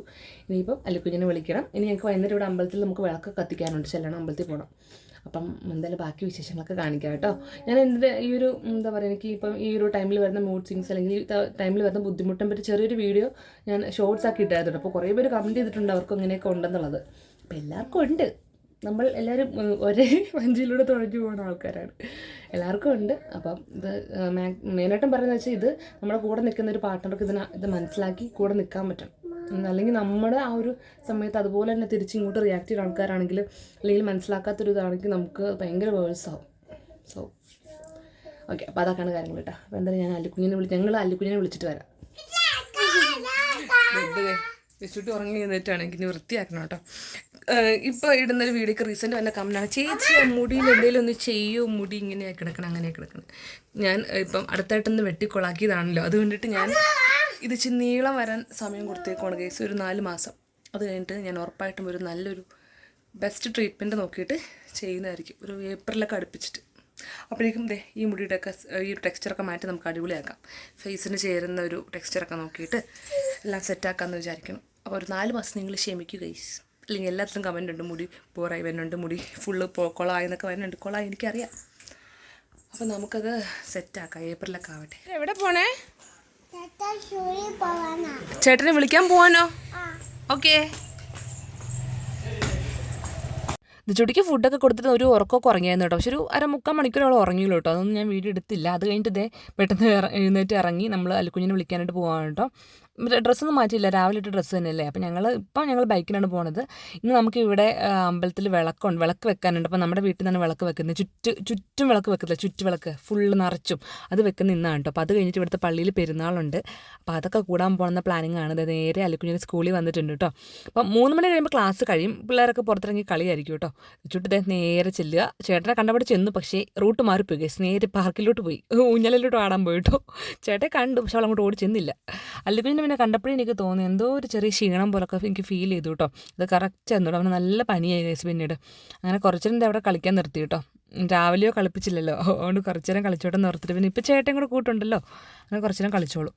ഇനിയിപ്പം അല്ലുക്കുഞ്ഞിനെ വിളിക്കണം. ഇനി ഞങ്ങൾക്ക് വൈകുന്നേരം ഇവിടെ അമ്പലത്തിൽ നമുക്ക് വിളക്ക് കത്തിക്കാനുണ്ട്. ചെല്ലണം അമ്പലത്തിൽ പോകണം അപ്പം എന്തായാലും ബാക്കി വിശേഷങ്ങളൊക്കെ കാണിക്കാം കേട്ടോ ഞാൻ എന്ത് ഈ ഒരു എന്താ പറയുക എനിക്ക് ഇപ്പം ഈ ഒരു ടൈമിൽ വരുന്ന മൂഡ് സിങ്സ് അല്ലെങ്കിൽ ഈ ടൈമിൽ വരുന്ന ബുദ്ധിമുട്ടും പറ്റി ചെറിയൊരു വീഡിയോ ഞാൻ ഷോർട്സ് ആക്കി ഇട്ടായിരുന്നു അപ്പോൾ കുറേ പേര് കമന്റ് ചെയ്തിട്ടുണ്ട് അവർക്കും ഇങ്ങനെയൊക്കെ ഉണ്ടെന്നുള്ളത്. അപ്പോൾ എല്ലാവർക്കും ഉണ്ട്. നമ്മൾ എല്ലാവരും ഒരേ <laughs> വഞ്ചിയിലൂടെ തുഴഞ്ഞു പോകുന്ന ആൾക്കാരാണ്. എല്ലാവർക്കും ഉണ്ട്. അപ്പം ഇത് മെയിനായിട്ടും പറയുന്നത് വെച്ചാൽ ഇത് നമ്മുടെ കൂടെ നിൽക്കുന്ന ഒരു പാർട്ട്ണർക്ക് ഇതിനെ ഇത് മനസ്സിലാക്കി കൂടെ നിൽക്കാൻ പറ്റണം. അല്ലെങ്കിൽ നമ്മുടെ ആ ഒരു സമയത്ത് അതുപോലെ തന്നെ തിരിച്ചിങ്ങോട്ട് റിയാക്ട് ചെയ്യുന്ന ആൾക്കാരാണെങ്കിൽ അല്ലെങ്കിൽ മനസ്സിലാക്കാത്തൊരു ഇതാണെങ്കിൽ നമുക്ക് ഭയങ്കര വേഴ്സ് ആവും. സോ ഓക്കെ അപ്പോൾ അതൊക്കെയാണ് കാര്യങ്ങൾ കേട്ടോ. അപ്പോൾ എന്തായാലും ഞാൻ അല്ലിക്കുഞ്ഞിനെ വിളി ഞങ്ങൾ അല്ലിക്കുഞ്ഞിനെ വിളിച്ചിട്ട് വരാം. വെച്ചിട്ട് ഉറങ്ങി നിന്നിട്ടാണെങ്കിൽ ഇനി വൃത്തിയാക്കണം കേട്ടോ. ഇപ്പോൾ ഇടുന്നൊരു വീഡിയോക്ക് റീസെന്റ് വന്ന കമ്മനാണ് ചേച്ചി മുടിയിൽ എന്തെങ്കിലും ഒന്ന് ചെയ്യോ? മുടി ഇങ്ങനെയാണ് കിടക്കണം അങ്ങനെയാണ് കിടക്കണം. ഞാൻ ഇപ്പം അടുത്തായിട്ടൊന്ന് വെട്ടിക്കൊളാക്കിയതാണല്ലോ. അത് കണ്ടിട്ട് ഞാൻ ഇത് ഇച്ചിരി നീളം വരാൻ സമയം കൊടുത്തേക്കാണ് കേസ് ഒരു നാല് മാസം. അത് കഴിഞ്ഞിട്ട് ഞാൻ ഉറപ്പായിട്ടും ഒരു നല്ലൊരു ബെസ്റ്റ് ട്രീറ്റ്മെന്റ് നോക്കിയിട്ട് ചെയ്യുന്നതായിരിക്കും. ഒരു ഏപ്രിലൊക്കെ അടുപ്പിച്ചിട്ട്. അപ്പോഴേക്കും ദേ ഈ മുടിയുടെ ഒക്കെ ഈ ടെക്സ്ചറൊക്കെ മാറ്റി നമുക്ക് അടിപൊളിയാക്കാം. ഫേസിന് ചേരുന്ന ഒരു ടെക്സ്ചറൊക്കെ നോക്കിയിട്ട് എല്ലാം സെറ്റാക്കാമെന്ന് വിചാരിക്കണം. അപ്പോൾ ഒരു നാല് മാസം നിങ്ങൾ ക്ഷമിക്കുക ഗൈസ് അല്ലെങ്കിൽ എല്ലാത്തിലും കമന്റ് ഉണ്ട് മുടി പോറായി വരുന്നുണ്ട് മുടി ഫുള്ള് പോ കൊളായി എന്നൊക്കെ വരുന്നുണ്ട്. കൊളായി എനിക്കറിയാം. അപ്പോൾ നമുക്കത് സെറ്റാക്കാം ഏപ്രിലൊക്കെ ആവട്ടെ. എവിടെ പോണേ? ചേട്ടനെ വിളിക്കാൻ പോവാനോ? ഓക്കേ. ചുടിക്ക് ഫുഡൊക്കെ കൊടുത്തിട്ട് ഒരു ഉറക്കമൊക്കെ ഉറങ്ങിയായിരുന്നു കേട്ടോ. പക്ഷെ ഒരു അര മുക്കാൽ മണിക്കൂറോളം ഉറങ്ങിയുള്ളൂ കേട്ടോ. അതൊന്നും ഞാൻ വീഡിയോ എടുത്തില്ല. അത് കഴിഞ്ഞിട്ട് ഇതേ പെട്ടെന്ന് എഴുന്നേറ്റ് ഇറങ്ങി നമ്മൾ അലക്കുഞ്ഞിനെ വിളിക്കാനായിട്ട് പോകാൻ കേട്ടോ. ഡ്രസ്സൊന്നും മാറ്റിയില്ല. രാവിലെ ഇട്ട ഡ്രസ്സ് തന്നെയല്ലേ? അപ്പോൾ ഞങ്ങൾ ഇപ്പം ഞങ്ങൾ ബൈക്കിലാണ് പോണത്. ഇന്ന് നമുക്ക് ഇവിടെ അമ്പലത്തിൽ വിളക്കുണ്ട്. വിളക്ക് വെക്കാനുണ്ട്. അപ്പോൾ നമ്മുടെ വീട്ടിൽ നിന്നാണ് വിളക്ക് വെക്കുന്നത്. ചുറ്റ് ചുറ്റും വിളക്ക് വെക്കത്തില്ല. ചുറ്റു വിളക്ക് ഫുള്ള് നിറച്ചും അത് വെക്കുന്ന ഇന്നാണ് കേട്ടോ. അപ്പോൾ അത് കഴിഞ്ഞിട്ട് ഇവിടുത്തെ പള്ളിയിൽ പെരുന്നാളുണ്ട്. അപ്പോൾ അതൊക്കെ കൂടാൻ പോകുന്ന പ്ലാനിങ് ആണ്. നേരെ അലിക്കുഞ്ഞിന് സ്കൂളിൽ വന്നിട്ടുണ്ട് കേട്ടോ. അപ്പോൾ മൂന്ന് മണി കഴിയുമ്പോൾ ക്ലാസ് കഴിയും. പിള്ളേരൊക്കെ പുറത്തിറങ്ങി കളിയായിരിക്കും കേട്ടോ. ചുട്ടിത്തെ നേരെ ചെല്ലുക. ചേട്ടനെ കണ്ടവിടെ ചെന്നു. പക്ഷേ റൂട്ട് മാറിപ്പോയി ഗൈസ് നേരെ പാർക്കിലോട്ട് പോയി. ഊഞ്ഞലിലോട്ട് ആടാൻ പോയിട്ടോ ചേട്ടനെ കണ്ടു. പക്ഷെ അവൾ അങ്ങോട്ട് ഓടി ചെന്നില്ല. അല്ലുകുഞ്ഞിനെ പിന്നെ കണ്ടപ്പോഴേ എനിക്ക് തോന്നി എന്തോ ഒരു ചെറിയ ക്ഷീണം പോലൊക്കെ എനിക്ക് ഫീൽ ചെയ്തു കേട്ടോ. അത് കറക്റ്റ് എന്തോ അവന് നല്ല പനിയായി കഴിച്ചു പിന്നീട്. അങ്ങനെ കുറച്ചു നേരം അവിടെ കളിക്കാൻ നിർത്തി കേട്ടോ. രാവിലെയോ കളിപ്പിച്ചില്ലല്ലോ. അതുകൊണ്ട് കുറച്ച് നേരം കളിച്ചോട്ടെ നിർത്തിട്ട് പിന്നെ ഇപ്പോൾ ചേട്ടൻ കൂടെ കൂട്ടുണ്ടല്ലോ. അങ്ങനെ കുറച്ച് നേരം കളിച്ചോളൂ.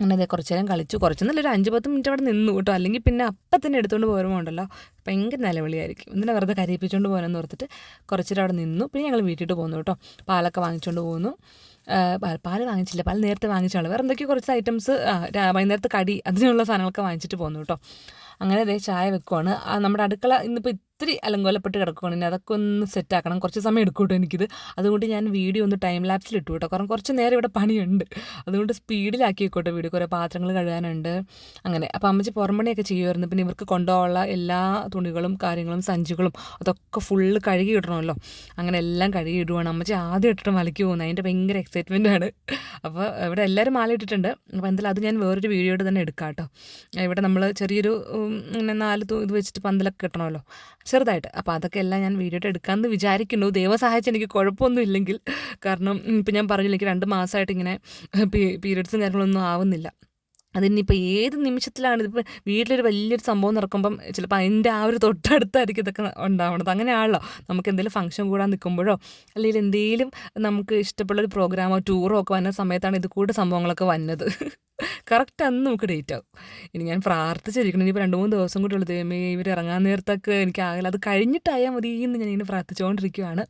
അങ്ങനെ അതെ കുറച്ച് നേരം കളിച്ചു. കുറച്ച് നല്ല ഒരു അഞ്ച് പത്ത് മിനിറ്റ് അവിടെ നിന്നു കേട്ടോ. അല്ലെങ്കിൽ പിന്നെ അപ്പം തന്നെ എടുത്തുകൊണ്ട് പോരുമ്പോൾ ഉണ്ടല്ലോ. ഭയങ്കര നിലവിളിയായിരിക്കും. എന്തിനാ വെറുതെ കരയിപ്പിച്ചുകൊണ്ട് പോകാനെന്ന് ഓർത്തിട്ട് കുറച്ച് നേരം അവിടെ നിന്നു. പിന്നെ ഞങ്ങൾ വീട്ടിട്ട് പോന്നു കേട്ടോ. പാലൊക്കെ വാങ്ങിച്ചുകൊണ്ട് പോന്നു. ആ, പാൽ വാങ്ങിച്ചില്ല. പാൽ നേരത്തെ വാങ്ങിച്ചാണ് വേറെ എന്തൊക്കെയോ കുറച്ച് ഐറ്റംസ് വൈകുന്നേരത്തെ കടി അതിനുള്ള സാധനങ്ങളൊക്കെ വാങ്ങിച്ചിട്ട് പോന്നു കേട്ടോ അങ്ങനെ അതേ ചായ വെക്കുവാണ്. നമ്മുടെ അടുക്കള ഇന്നിപ്പോൾ ഇത്തിരി അലങ്കോലപ്പെട്ട് കിടക്കുവാണ്. ഇനി അതൊക്കെ ഒന്ന് സെറ്റാക്കണം കുറച്ച് സമയം എടുക്കും കേട്ടോ എനിക്കിത്. അതുകൊണ്ട് ഞാൻ വീഡിയോ ഒന്ന് ടൈം ലാപ്സിൽ ഇട്ടു കേട്ടോ. കാരണം കുറച്ച് നേരം ഇവിടെ പണിയുണ്ട്. അതുകൊണ്ട് സ്പീഡിലാക്കി വെക്കോട്ടെ വീഡിയോ. കുറേ പാത്രങ്ങൾ കഴുകാനുണ്ട്. അങ്ങനെ. അപ്പോൾ അമ്മച്ചി പുറംപണിയൊക്കെ ചെയ്യുമായിരുന്നു. പിന്നെ ഇവർക്ക് കൊണ്ടുപോകാനുള്ള എല്ലാ തുണികളും കാര്യങ്ങളും സഞ്ചികളും അതൊക്കെ ഫുള്ള് കഴുകി ഇടണമല്ലോ. അങ്ങനെ എല്ലാം കഴുകി ഇടുവാണ്. അമ്മച്ചി ആദ്യം ഇട്ടിട്ട് മലയ്ക്ക് പോകുന്നത്. അതിന്റെ ഭയങ്കര എക്സൈറ്റ്മെന്റ് ആണ്. അപ്പോൾ ഇവിടെ എല്ലാവരും മാല ഇട്ടിട്ടുണ്ട്. അപ്പോൾ എന്തായാലും അത് ഞാൻ വേറൊരു വീഡിയോയുടെ തന്നെ എടുക്കാം കേട്ടോ. ഇവിടെ നമ്മൾ ചെറിയൊരു ഇങ്ങനെ നാല് ഇത് വെച്ചിട്ട് പന്തലൊക്കെ കിട്ടണമല്ലോ ചെറുതായിട്ട്. അപ്പോൾ അതൊക്കെ എല്ലാം ഞാൻ വീഡിയോ എടുക്കാമെന്ന് വിചാരിക്കുന്നു. ദൈവം സഹായിച്ച് എനിക്ക് കുഴപ്പമൊന്നും ഇല്ലെങ്കിൽ. കാരണം ഇപ്പം ഞാൻ പറഞ്ഞില്ല എനിക്ക് രണ്ട് മാസമായിട്ട് ഇങ്ങനെ പീരിയഡ്സും കാര്യങ്ങളൊന്നും ആവുന്നില്ല. അതിനിപ്പോൾ ഏത് നിമിഷത്തിലാണ് ഇതിപ്പോൾ വീട്ടിലൊരു വലിയൊരു സംഭവം നടക്കുമ്പം ചിലപ്പോൾ അതിന്റെ ആ ഒരു തൊട്ടടുത്തായിരിക്കും ഇതൊക്കെ ഉണ്ടാവണത്. അങ്ങനെയാണല്ലോ. നമുക്ക് എന്തെങ്കിലും ഫംഗ്ഷൻ കൂടാൻ നിൽക്കുമ്പോഴോ അല്ലെങ്കിൽ എന്തെങ്കിലും നമുക്ക് ഇഷ്ടപ്പെട്ട ഒരു പ്രോഗ്രാമോ ടൂറോ ഒക്കെ വന്ന സമയത്താണ് ഇത് കൂടെ സംഭവങ്ങളൊക്കെ വന്നത്. കറക്റ്റ് അന്ന് നമുക്ക് ഡേറ്റ് ആവും. ഇനി ഞാൻ പ്രാർത്ഥിച്ചിരിക്കണം ഇനിയിപ്പോൾ രണ്ട് മൂന്ന് ദിവസം കൂടി ഉള്ളത് ഇവർ ഇറങ്ങാൻ നേരത്തൊക്കെ എനിക്കാകില്ല അത് കഴിഞ്ഞിട്ടായാൽ മതി എന്ന് ഞാൻ പ്രാർത്ഥിച്ചുകൊണ്ടിരിക്കുകയാണ്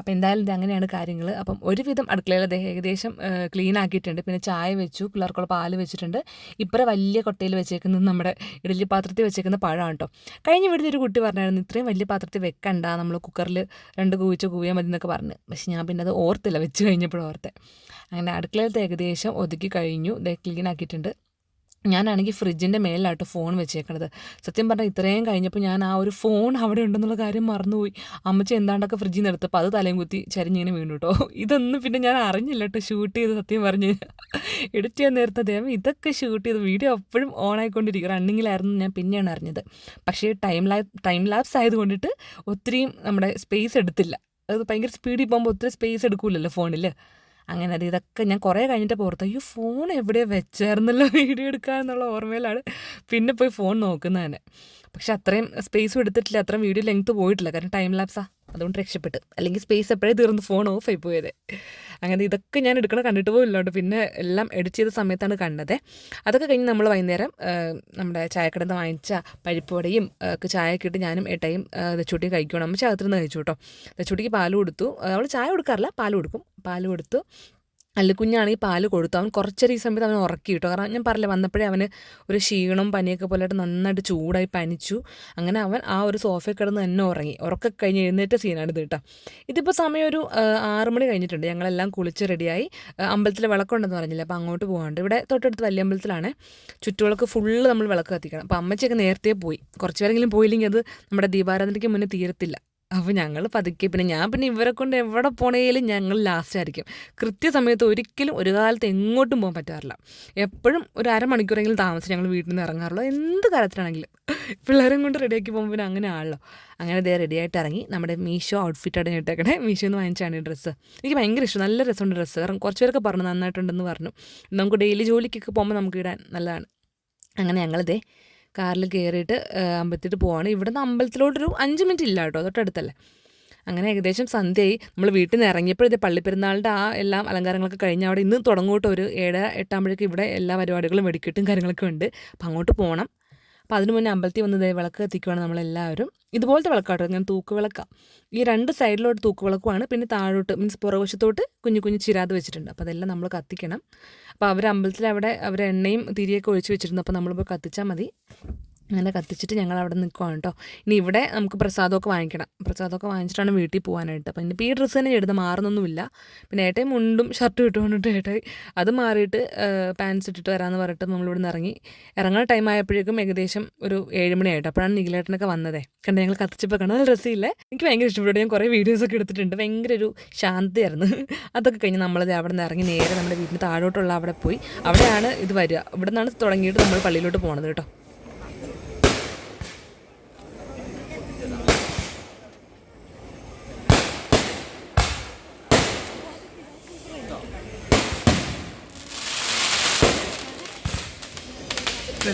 അപ്പോൾ എന്തായാലും അങ്ങനെയാണ് കാര്യങ്ങൾ അപ്പം ഒരുവിധം അടുക്കളയിൽ അദ്ദേഹം ഏകദേശം ക്ലീൻ ആക്കിയിട്ടുണ്ട്. പിന്നെ ചായ വെച്ചു പിള്ളേർക്കുള്ള പാൽ വെച്ചിട്ടുണ്ട്. ഇപ്പറ വലിയ കൊട്ടയിൽ വെച്ചേക്കുന്നത് നമ്മുടെ ഇഡലി പാത്രത്തിൽ വെച്ചേക്കുന്ന പഴമാണ് കേട്ടോ കഴിഞ്ഞ വീട്ടിൽ ഒരു കുട്ടി പറഞ്ഞായിരുന്നു ഇത്രയും വലിയ പാത്രത്തിൽ വെക്കണ്ട നമ്മൾ കുക്കറിൽ രണ്ട് കൂവിച്ച് കൂവിയാൽ മതി എന്നൊക്കെ പറഞ്ഞു. പക്ഷെ ഞാൻ പിന്നെ അത് ഓർത്തില്ല വെച്ച് കഴിഞ്ഞപ്പോഴും ഓർത്തെ. അങ്ങനെ അടുക്കളയിലത്തെ ഏകദേശം ഒതുക്കി കഴിഞ്ഞു. ക്ലീൻ ആക്കിയിട്ടുണ്ട്. ഞാനാണെങ്കിൽ ഫ്രിഡ്ജിന്റെ മേലിലായിട്ട് ഫോൺ വെച്ചേക്കണത്. സത്യം പറഞ്ഞാൽ ഇത്രയും കഴിഞ്ഞപ്പോൾ ഞാൻ ആ ഒരു ഫോൺ അവിടെ ഉണ്ടെന്നുള്ള കാര്യം മറന്നുപോയി. അമ്മച്ചി എന്താണ്ടൊക്കെ ഫ്രിഡ്ജിൽ നിന്ന് അത് തലയും കുത്തി ചരിഞ്ഞിങ്ങനെ വീണു കേട്ടോ ഇതൊന്നും പിന്നെ ഞാൻ അറിഞ്ഞില്ല കേട്ടോ ഷൂട്ട് ചെയ്ത് സത്യം പറഞ്ഞ് എഡിറ്റ് ചെയ്യാൻ നേരത്തെ അദ്ദേഹം ഇതൊക്കെ ഷൂട്ട് ചെയ്ത് വീഡിയോ എപ്പോഴും ഓൺ ആയിക്കൊണ്ടിരിക്കും റണ്ണിങ്ങിലായിരുന്നു ഞാൻ പിന്നെയാണ് അറിഞ്ഞത്. പക്ഷേ ടൈം ലാബ് ടൈം ലാബ്സ് ആയതുകൊണ്ടിട്ട് ഒത്തിരിയും നമ്മുടെ സ്പേസ് എടുത്തില്ല. അത് ഭയങ്കര സ്പീഡിൽ പോകുമ്പോൾ ഒത്തിരി സ്പേസ് എടുക്കില്ലല്ലോ ഫോണിൽ അങ്ങനെ അത് ഇതൊക്കെ ഞാൻ കുറേ കഴിഞ്ഞിട്ട് പുറത്ത് അയ്യോ ഫോൺ എവിടെ വെച്ചായിരുന്നല്ലോ വീഡിയോ എടുക്കുക എന്നുള്ള ഓർമ്മയിലാണ്. പിന്നെ പോയി ഫോൺ നോക്കുന്നത് തന്നെ പക്ഷെ അത്രയും സ്പേസും എടുത്തിട്ടില്ല. അത്രയും വീഡിയോ ലെങ്ത് പോയിട്ടില്ല. കാരണം ടൈം ലാപ്സാ അതുകൊണ്ട് രക്ഷപ്പെട്ട്. അല്ലെങ്കിൽ സ്പേസ് എപ്പോഴേ തീർന്ന് ഫോൺ ഓഫ് ആയി പോയത്. അങ്ങനെ ഇതൊക്കെ ഞാൻ എടുക്കണ കണ്ടിട്ട് പോയില്ലോണ്ട് പിന്നെ എല്ലാം എഡിറ്റ് ചെയ്ത സമയത്താണ് കണ്ടത്. അതൊക്കെ കഴിഞ്ഞ് നമ്മൾ വൈകുന്നേരം നമ്മുടെ ചായക്കടന്ന് വാങ്ങിച്ച പരിപ്പുവടയും ഒക്കെ ചായ ഒക്കെ ഇട്ട് ഞാനും ഏട്ടായും ദച്ചൂട്ടിയും കഴിക്കണം അമ്മ ചകത്തിരുന്ന് കഴിച്ചു കേട്ടോ. ദച്ചൂട്ടിക്ക് പാൽ കൊടുത്തു. അവൾ ചായ കൊടുക്കാറില്ല പാൽ കൊടുക്കും. പാൽ കൊടുത്തു. അല്ലുക്കുഞ്ഞാണെങ്കിൽ പാൽ കൊടുത്തു അവൻ കുറച്ചൊരു ഈ സമയത്ത് അവൻ ഉറക്കി കിട്ടും കാരണം ഞാൻ പറഞ്ഞില്ല വന്നപ്പോഴേ അവന് ഒരു ക്ഷീണം പനിയൊക്കെ പോലെയായിട്ട് നന്നായിട്ട് ചൂടായി പനിച്ചു. അങ്ങനെ അവൻ ആ ഒരു സോഫയിൽ കിടന്ന് തന്നെ ഉറങ്ങി. ഉറക്കം കഴിഞ്ഞ് എഴുന്നേറ്റ സീനാണ് ഇത് കേട്ടോ. ഇതിപ്പോൾ സമയം ഒരു ആറ് മണി കഴിഞ്ഞിട്ടുണ്ട്. ഞങ്ങളെല്ലാം കുളിച്ച് റെഡിയായി. അമ്പലത്തിൽ വിളക്കുണ്ടെന്ന് പറഞ്ഞില്ല അപ്പോൾ അങ്ങോട്ട് പോകാണ്ട് ഇവിടെ തൊട്ടടുത്ത് വലിയ അമ്പലത്തിലാണ്. ചുറ്റുവിളക്ക് ഫുള്ള് നമ്മൾ വിളക്ക് കത്തിക്കണം. അപ്പോൾ അമ്മച്ചിയൊക്കെ നേരത്തെ പോയി. കുറച്ച് പേരെങ്കിലും പോയില്ലെങ്കിൽ അത് നമ്മുടെ ദീപാരാധനയ്ക്ക് മുന്നേ തീരത്തില്ല. അപ്പോൾ ഞങ്ങൾ പതുക്കെ പിന്നെ ഞാൻ പിന്നെ ഇവരെ കൊണ്ട് എവിടെ പോണേലും ഞങ്ങൾ ലാസ്റ്റ് ആയിരിക്കും. കൃത്യസമയത്ത് ഒരിക്കലും ഒരു കാലത്ത് എങ്ങോട്ടും പോകാൻ പറ്റാറില്ല. എപ്പോഴും ഒരു അരമണിക്കൂറെങ്കിലും താമസിച്ച് ഞങ്ങൾ വീട്ടിൽ നിന്ന് ഇറങ്ങാറുള്ളൂ. എന്ത് കാര്യത്തിലാണെങ്കിലും പിള്ളേരും കൊണ്ട് റെഡിയാക്കി പോകുമ്പോൾ പിന്നെ അങ്ങനെ ആണല്ലോ. അങ്ങനെ ദേ റെഡിയായിട്ട് ഇറങ്ങി നമ്മുടെ മീഷോ ഔട്ട്ഫിറ്റാണ് ഇട്ടേക്കണേ. മീഷോ എന്ന് വാങ്ങിച്ചാണ് ഈ ഡ്രസ്സ് എനിക്ക് ഭയങ്കര ഇഷ്ടം. നല്ല രസമുണ്ട് ഡ്രസ്സ് കാരണം കുറച്ച് പേരൊക്കെ പറഞ്ഞു നന്നായിട്ടുണ്ടെന്ന് പറഞ്ഞു. നമുക്ക് ഡെയിലി ജോലിക്കൊക്കെ പോകുമ്പോൾ നമുക്ക് ഇടാൻ നല്ലതാണ്. അങ്ങനെ ഞങ്ങളിതേ കാറിൽ കയറിയിട്ട് അമ്പലത്തിൽ പോവാണ്. ഇവിടുന്ന് അമ്പലത്തിലോട്ടൊരു അഞ്ച് മിനിറ്റ് ഇല്ല കേട്ടോ തൊട്ടടുത്തല്ലേ. അങ്ങനെ ഏകദേശം സന്ധ്യയായി. നമ്മൾ വീട്ടിൽ നിന്ന് ഇറങ്ങിയപ്പോഴത്തെ പള്ളിപ്പെരുന്നാളിന്റെ ആ എല്ലാം അലങ്കാരങ്ങളൊക്കെ കഴിഞ്ഞ് അവിടെ ഇന്ന് തുടങ്ങോട്ട് ഒരു ഏഴ് എട്ടാകുമ്പോഴേക്കും ഇവിടെ എല്ലാ പരിപാടികളും വെടിക്കെട്ടും കാര്യങ്ങളൊക്കെ ഉണ്ട്. അപ്പം അങ്ങോട്ട് പോകണം അപ്പം അതിന് മുന്നേ അമ്പലത്തിൽ വന്ന് വിളക്ക് കത്തിക്കുവാണ് നമ്മളെല്ലാവരും. ഇതുപോലത്തെ വിളക്കാട്ടോ ഞാൻ തൂക്കുവിളക്കാണ് ഈ രണ്ട് സൈഡിലോട്ട് തൂക്കുവിളക്കുമാണ് പിന്നെ താഴോട്ട് മീൻസ് പുറകുവശത്തോട്ട് കുഞ്ഞു കുഞ്ഞു ചിരാത് വെച്ചിട്ടുണ്ട്. അപ്പോൾ അതെല്ലാം നമ്മൾ കത്തിക്കണം. അപ്പോൾ അവർ അമ്പലത്തിൽ അവിടെ അവർ എണ്ണയും തിരിയൊക്കെ ഒഴിച്ച് വെച്ചിരുന്നു. അപ്പോൾ നമ്മളിപ്പോൾ കത്തിച്ചാൽ മതി. അങ്ങനെ കത്തിച്ചിട്ട് ഞങ്ങൾ അവിടെ നിൽക്കുവാണ് കേട്ടോ. ഇനി ഇവിടെ നമുക്ക് പ്രസാദമൊക്കെ വാങ്ങിക്കണം. പ്രസാദമൊക്കെ വാങ്ങിച്ചിട്ടാണ് വീട്ടിൽ പോകാനായിട്ട്. അപ്പം ഇനിയിപ്പോൾ ഈ ഡ്രസ്സ് തന്നെ എടുത്ത് മാറുന്നൊന്നുമില്ല. പിന്നെ ഏട്ടയും മുണ്ടും ഷർട്ടും ഇട്ടുകൊണ്ടിട്ട് ഏട്ടായി അത് മാറിയിട്ട് പാൻസ് ഇട്ടിട്ട് വരാമെന്ന് പറഞ്ഞിട്ട് നമ്മളിവിടെ നിന്ന് ഇറങ്ങി. ഇറങ്ങുന്ന ടൈം ആയപ്പോഴേക്കും ഏകദേശം ഒരു ഏഴ് മണിയായിട്ട്. അപ്പോഴാണ് നിഖിലേട്ടനൊക്കെ വന്നതേ. കണ്ട് ഞങ്ങൾ കത്തിച്ചപ്പോൾ കാണാൻ നല്ല രസമില്ലേ? എനിക്ക് ഭയങ്കര ഇഷ്ടപ്പെട്ടു ഞാൻ കുറേ വീഡിയോസൊക്കെ എടുത്തിട്ടുണ്ട്. ഭയങ്കര ഒരു ശാന്തിയായിരുന്നു. അതൊക്കെ കഴിഞ്ഞ് നമ്മളത് അവിടെ നിന്ന് ഇറങ്ങി നേരെ നമ്മുടെ വീടിന് താഴോട്ടുള്ള അവിടെ പോയി. അവിടെയാണ് ഇത് വരിക. ഇവിടെ നിന്നാണ് തുടങ്ങിയിട്ട് നമ്മൾ പള്ളിയിലോട്ട് പോകണത് കേട്ടോ.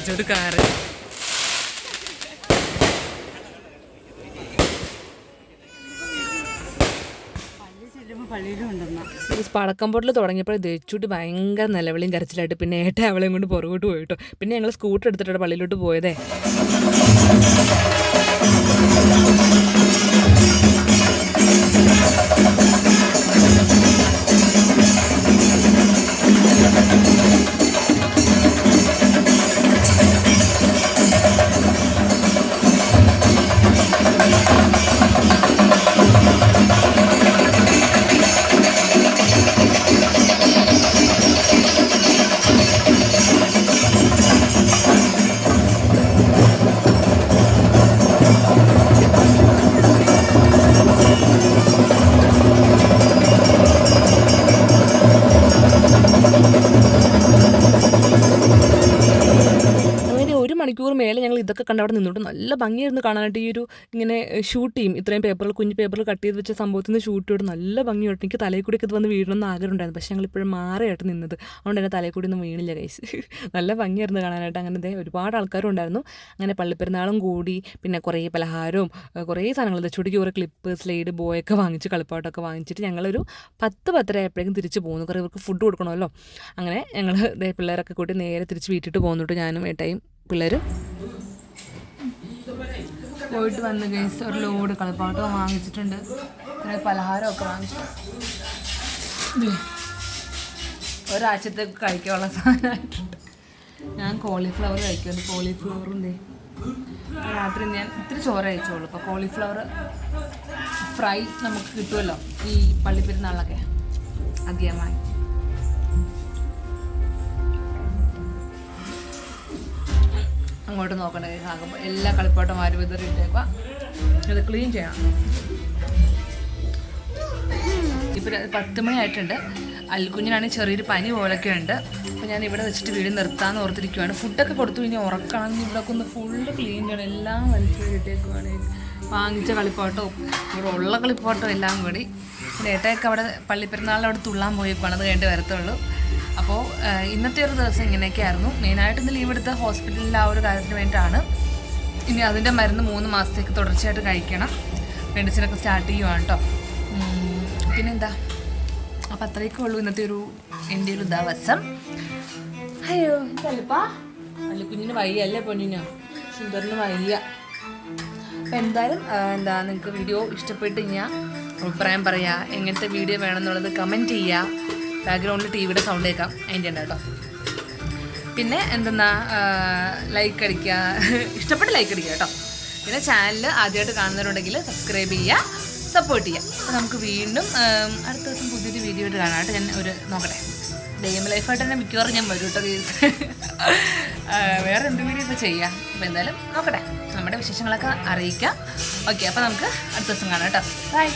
വെച്ചോട്ട് കാറ്. ഈ പടക്കം പൊട്ടിൽ തുടങ്ങിയപ്പോൾ ദച്ചുട്ടി ഭയങ്കര നിലവിളിയും കരച്ചിലായിട്ട് പിന്നെ ഏട്ട അവളെയും കൊണ്ട് പുറകോട്ട് പോയിട്ടോ പിന്നെ ഞങ്ങൾ സ്കൂട്ടർ എടുത്തിട്ടാണ് പള്ളിയിലോട്ട് പോയതേ. കണ്ട് അവിടെ നിന്നോട്ട് നല്ല ഭംഗിയായിരുന്നു കാണാനായിട്ട്. ഈ ഒരു ഇങ്ങനെ ഷൂട്ട് ചെയ്യും. ഇത്രയും പേപ്പറിൽ കുഞ്ഞ് പേപ്പറിൽ കട്ട് ചെയ്ത് വെച്ച സംഭവത്തിൽ നിന്ന് ഷൂട്ട് ചെയ്തിട്ട് നല്ല ഭംഗിയായിട്ട്. എനിക്ക് തലയിൽ കൂടി ഇത് വന്ന് വീഴണമെന്ന് ആഗ്രഹം ഉണ്ടായിരുന്നു. പക്ഷേ ഞങ്ങൾ ഇപ്പോഴും മാറിയായിട്ട് നിന്നത്. അതുകൊണ്ട് തന്നെ തലയിൽ കൂടി ഒന്നും വീണില്ല കൈസ് <laughs> നല്ല ഭംഗിയായിരുന്നു കാണാനായിട്ട്. അങ്ങനെ ദേ ഒരുപാട് ആൾക്കാരും ഉണ്ടായിരുന്നു. അങ്ങനെ പള്ളിപ്പെരുന്നാളും കൂടി പിന്നെ കുറേ പലഹാരവും കുറേ സാധനങ്ങൾ. ചുടിക്ക് കുറേ ക്ലിപ്പ് സ്ലൈഡ് ബോയൊക്കെ വാങ്ങിച്ച് കളിപ്പാട്ടൊക്കെ വാങ്ങിച്ചിട്ട് ഞങ്ങളൊരു പത്ത് പത്തര ആയപ്പോഴേക്കും തിരിച്ച് പോകുന്നു കുറേ ഇവർക്ക് ഫുഡ് കൊടുക്കണമല്ലോ. അങ്ങനെ ഞങ്ങൾ പിള്ളേരൊക്കെ കൂട്ടി നേരെ തിരിച്ച് വീട്ടിട്ട് പോകുന്നിട്ട് ഞാനും ഏട്ടായും പിള്ളേരും പോയിട്ട് വന്ന് ഗൈസ് ഒരു ലോഡ് കളിപ്പാട്ടം വാങ്ങിച്ചിട്ടുണ്ട്. പിന്നെ പലഹാരമൊക്കെ വാങ്ങിച്ചിട്ടുണ്ട് ഒരാഴ്ചത്തേക്ക് കഴിക്കാനുള്ള സാധനമായിട്ടുണ്ട്. ഞാൻ കോളിഫ്ലവർ കഴിക്കുന്നുണ്ട്. കോളിഫ്ലവറും ദേ. രാത്രി ഞാൻ ഇത്തിരി ചോറ് കഴിച്ചോളൂ. അപ്പോൾ കോളിഫ്ലവർ ഫ്രൈ നമുക്ക് കിട്ടുമല്ലോ ഈ പള്ളിപ്പെരുന്നാളിലൊക്കെ അധികമായി. അങ്ങോട്ട് നോക്കണ്ട? ആകുമ്പോൾ എല്ലാ കളിപ്പാട്ടും വാരി വിതറിയിട്ടേക്കുക ഇത് ക്ലീൻ ചെയ്യണം. ഇപ്പം പത്ത് മണിയായിട്ടുണ്ട് അൽക്കുഞ്ഞിനാണെങ്കിൽ ചെറിയൊരു പനി പോലൊക്കെ ഉണ്ട്. അപ്പോൾ ഞാൻ ഇവിടെ വെച്ചിട്ട് വീട് നിർത്താമെന്ന് ഓർത്തിരിക്കുവാണ്. ഫുഡൊക്കെ കൊടുത്തു കഴിഞ്ഞാൽ ഉറക്കണം. ഇവിടെയൊക്കെ ഒന്ന് ഫുള്ള് ക്ലീൻ ചെയ്യണം. എല്ലാം വലിച്ചു ഇട്ടേക്കുവാണ് വാങ്ങിച്ച കളിപ്പാട്ടവും ഇവിടെ ഉള്ള കളിപ്പാട്ടവും എല്ലാം കൂടി. പിന്നെ ഏട്ടയൊക്കെ അവിടെ പള്ളിപ്പെരുന്നാളിൽ അവിടെ തുള്ളാൻ പോയിപ്പോൾ അത് കഴിഞ്ഞിട്ട് വരത്തുള്ളൂ. അപ്പോൾ ഇന്നത്തെ ഒരു ദിവസം ഇങ്ങനെയൊക്കെയായിരുന്നു. മെയിനായിട്ട് ഇന്ന് ലീവ് എടുത്ത ഹോസ്പിറ്റലിൽ ആ ഒരു കാര്യത്തിന് വേണ്ടിയിട്ടാണ്. ഇനി അതിന്റെ മരുന്ന് മൂന്ന് മാസത്തേക്ക് തുടർച്ചയായിട്ട് കഴിക്കണം. മെഡിസിനൊക്കെ സ്റ്റാർട്ട് ചെയ്യുവാണ് കേട്ടോ പിന്നെന്താ? അപ്പം അത്രയൊക്കെ ഉള്ളൂ ഇന്നത്തെ ഒരു എന്റെ ഒരു ദിവസം. അയ്യോ അല്ല അല്ലിക്കുഞ്ഞിന് വയ്യ അല്ലേ പൊന്നിന്? സുന്ദറിന് വയ്യ. അപ്പം എന്തായാലും എന്താ നിങ്ങൾക്ക് വീഡിയോ ഇഷ്ടപ്പെട്ട് കഴിഞ്ഞാൽ അഭിപ്രായം പറയുക എങ്ങനത്തെ വീഡിയോ വേണമെന്നുള്ളത് കമന്റ് ചെയ്യുക ബാക്ക്ഗ്രൗണ്ടിൽ ടി വിയുടെ സൗണ്ട് കേൾക്കാം. അതിന്റെ ഉണ്ട് കേട്ടോ. പിന്നെ എന്തെന്നാ ലൈക്ക് അടിക്കുക. <laughs> ഇഷ്ടപ്പെട്ട് ലൈക്ക് അടിക്കുക കേട്ടോ. പിന്നെ ചാനൽ ആദ്യമായിട്ട് കാണുന്നവരുണ്ടെങ്കിൽ സബ്സ്ക്രൈബ് ചെയ്യുക സപ്പോർട്ട് ചെയ്യുക. അപ്പോൾ നമുക്ക് വീണ്ടും അടുത്ത ദിവസം പുതിയൊരു വീഡിയോ ആയിട്ട് കാണാം. ഞാൻ ഒരു നോക്കട്ടെ. ഡെയിം ലൈഫായിട്ട് തന്നെ മിക്കവാറും ഞാൻ വരും കേട്ടോ കേസ് <laughs> വേറെ എന്ത് വീഡിയോ ഇപ്പോൾ ചെയ്യാം? അപ്പോൾ എന്തായാലും നോക്കട്ടെ. നമ്മുടെ വിശേഷങ്ങളൊക്കെ അറിയിക്കാം. ഓക്കെ അപ്പോൾ നമുക്ക് അടുത്ത ദിവസം കാണാം കേട്ടോ. ബൈ